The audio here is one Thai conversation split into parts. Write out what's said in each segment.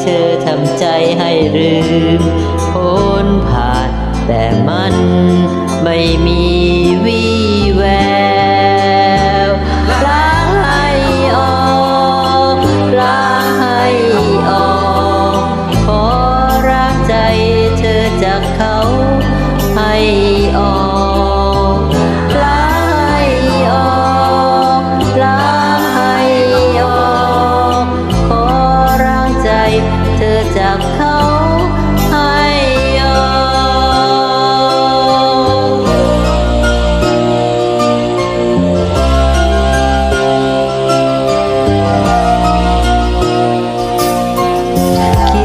เธอทำใจให้ลืมพ้นผ่านแต่มัน คิ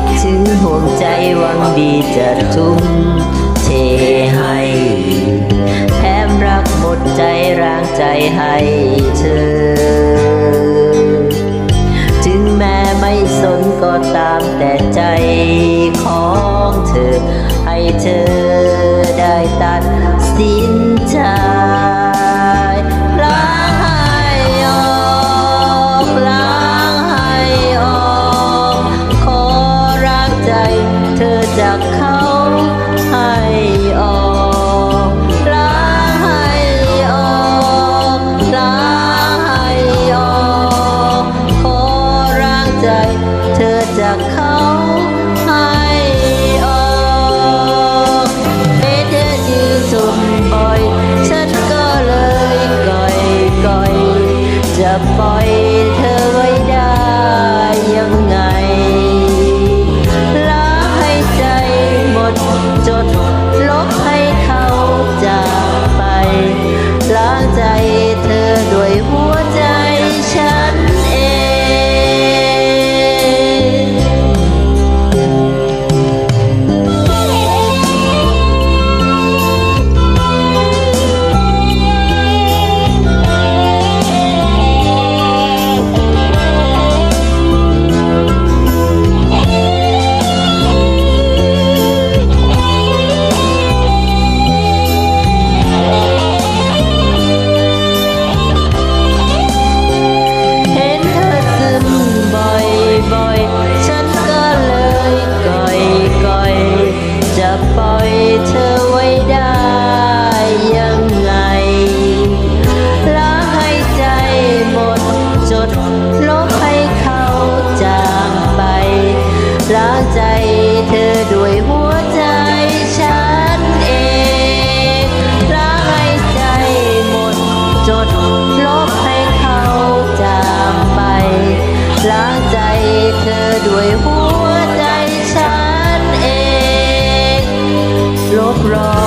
ดถึงห่วงใจหวังดีจะทุ่มเทให้แถมรักหมดใจร้างใจให้เธอ เธอได้ตัดสินใจล้างให้ออกล้างให้ออกขอรักใจเธอจากเขาให้ออกล้างให้ออกล้างให้ออกขอรักใจเธอจากเขา disappoint wrong